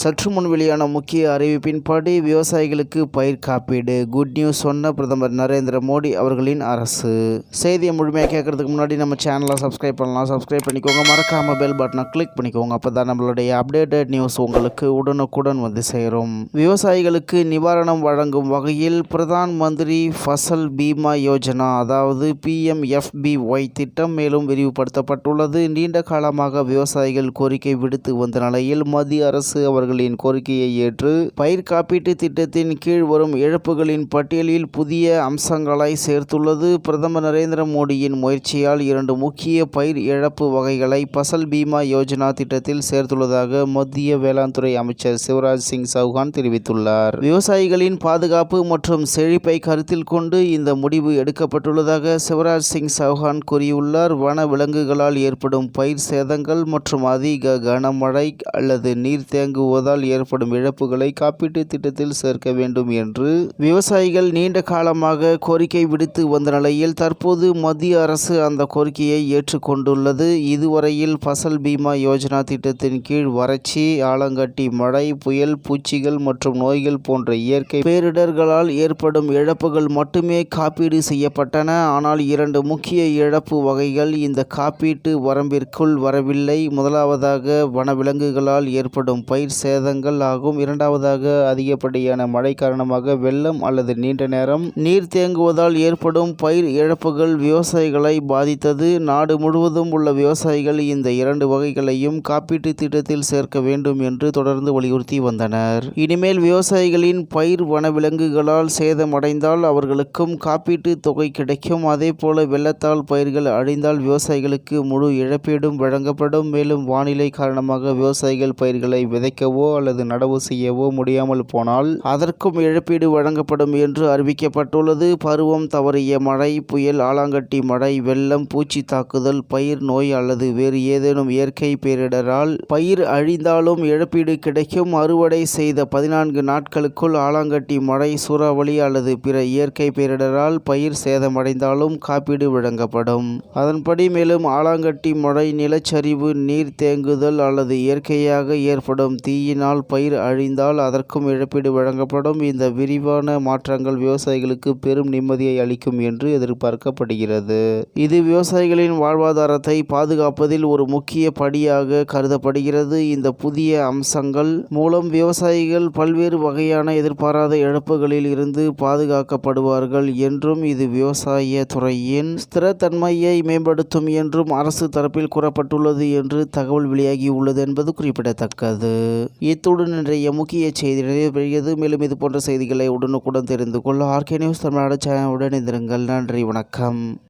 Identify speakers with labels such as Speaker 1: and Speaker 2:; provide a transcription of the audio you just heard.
Speaker 1: சற்று முன் வெளியான முக்கிய அறிவிப்பின்படி விவசாயிகளுக்கு பயிர் காப்பீடு குட் நியூஸ் சொன்ன பிரதமர் நரேந்திர மோடி அவர்களின் அரசு. செய்தியை முழுமையாக கேட்கறதுக்கு முன்னாடி நம்ம சேனலை சப்ஸ்கிரைப் பண்ணலாம். சப்ஸ்கிரைப் பண்ணிக்கோங்க. மறக்காம பெல் பட்டனை கிளிக் பண்ணிக்கோங்க. அப்போ தான் நம்மளுடைய அப்டேட்டட் நியூஸ் உங்களுக்கு உடனுக்குடன் வந்து சேரும். விவசாயிகளுக்கு நிவாரணம் வழங்கும் வகையில் பிரதான் மந்திரி ஃபசல் பீமா யோஜனா அதாவது பிஎம்எஃபிஒய் திட்டம் மேலும் விரிவுபடுத்தப்பட்டுள்ளது. நீண்ட காலமாக விவசாயிகள் கோரிக்கை விடுத்து வந்த நிலையில் மத்திய அரசு அவர்களின் கோரிக்கையை ஏற்று பயிர் காப்பீட்டு திட்டத்தின் கீழ் வரும் இழப்புகளின் பட்டியலில் புதிய அம்சங்களை சேர்த்துள்ளது. பிரதமர் நரேந்திர மோடியின் முயற்சியால் இரண்டு முக்கிய பயிர் இழப்பு வகைகளை பசல் பீமா யோஜனா திட்டத்தில் சேர்த்துள்ளதாக மத்திய வேளாண்துறை அமைச்சர் சிவராஜ் சிங் சௌஹான் தெரிவித்துள்ளார். விவசாயிகளின் பாதுகாப்பு மற்றும் செழிப்பை கருத்தில் கொண்டு இந்த முடிவு எடுக்கப்பட்டுள்ளதாக சிவராஜ் சிங் சௌஹான் கூறியுள்ளார். வன விலங்குகளால் ஏற்படும் பயிர் சேதங்கள் மற்றும் அதிக கனமழை அல்லது நீர் தேங்குவதால் ஏற்படும் இழப்புகளை காப்பீட்டு திட்டத்தில் சேர்க்க வேண்டும் என்று விவசாயிகள் நீண்ட காலமாக கோரிக்கை விடுத்து வந்த நிலையில் தற்போது மத்திய அரசு அந்த கோரிக்கையை ஏற்றுக்கொண்டுள்ளது. இதுவரையில் பசல் பீமா யோஜனா திட்டத்தின் கீழ் வறட்சி ஆலங்கட்டி மழை புயல் பூச்சிகள் மற்றும் நோய்கள் போன்ற இயற்கை பேரிடர்களால் ஏற்படும் இழப்புகள் மட்டுமே காப்பீடு செய்யப்பட்டன. ஆனால் இரண்டு முக்கிய இழப்பு வகைகள் இந்த காப்பீட்டு வரம்பிற்குள் வரவில்லை. முதலாவதாக வனவிலங்குகளால் ஏற்படும் பயிர் சேதங்கள் ஆகும். இரண்டாவதாக அதிகப்படியான மழை காரணமாக வெள்ளம் அல்லது நீண்ட நேரம் நீர் தேங்குவதால் ஏற்படும் பயிர் இழப்புகள் விவசாயிகளை பாதித்தது. நாடு முழுவதும் உள்ள விவசாயிகள் இந்த இரண்டு வகைகளையும் காப்பீட்டு திட்டத்தில் சேர்க்க வேண்டும் என்று தொடர்ந்து வலியுறுத்தி வந்தனர். இனிமேல் விவசாயிகளின் பயிர் வனவிலங்குகளால் சேதமடைந்தால் அவர்களுக்கும் காப்பீட்டு தொகை கிடைக்கும். அதே போல வெள்ளத்தால் பயிர்கள் அழிந்தால் விவசாயிகளுக்கு முழு இழப்பீடும் வழங்கப்படும். மேலும் வானிலை காரணமாக விவசாயிகள் பயிர்களை விதைக்கவோ அல்லது நடவு செய்யவோ முடியாமல் போனால் அதற்கும் இழப்பீடு வழங்கப்படும் என்று அறிவிக்கப்பட்டுள்ளது. பருவம் தவறிய மழை புயல் ஆலாங்கட்டி மழை வெள்ளம் பூச்சி தாக்குதல் பயிர் நோய் அல்லது வேறு ஏதேனும் இயற்கை பேரிடரால் பயிர் அழிந்தாலும் இழப்பீடு கிடைக்கும். அறுவடை செய்த பதினான்கு நாட்களுக்குள் ஆலாங்கட்டி மழை சூறாவளி அல்லது பிற இயற்கை பேரிடரால் பயிர் சேதமடைந்தாலும் காப்பீடு வழங்கப்படும். அதன்படி மேலும் ஆலாங்கட்டி மழை நிலச்சரிவு நீர் தேங்குதல் அல்லது இயற்கையாக ஏற்படும் தீ தீயினால் பயிர் அழிந்தால் அதற்கும் இழப்பீடு வழங்கப்படும். இந்த விரிவான மாற்றங்கள் விவசாயிகளுக்கு பெரும் நிம்மதியை அளிக்கும் என்று எதிர்பார்க்கப்படுகிறது. இது விவசாயிகளின் வாழ்வாதாரத்தை பாதுகாப்பதில் ஒரு முக்கிய படியாக கருதப்படுகிறது. இந்த புதிய அம்சங்கள் மூலம் விவசாயிகள் பல்வேறு வகையான எதிர்பாராத இழப்புகளில் இருந்து பாதுகாக்கப்படுவார்கள் என்றும் இது விவசாய துறையின் ஸ்திரத்தன்மையை மேம்படுத்தும் என்றும் அரசு தரப்பில் கூறப்பட்டுள்ளது என்று தகவல் வெளியாகியுள்ளது என்பது குறிப்பிடத்தக்கது. இத்துடன் இன்றைய முக்கிய செய்தி நிறைவு மேலும் இது போன்ற செய்திகளை உடனுக்குடன் தெரிந்து கொள்ள ஆர்கே நியூஸ் தமிழ்நாடு சேனலுடன் இருந்திருங்கள் நன்றி வணக்கம்.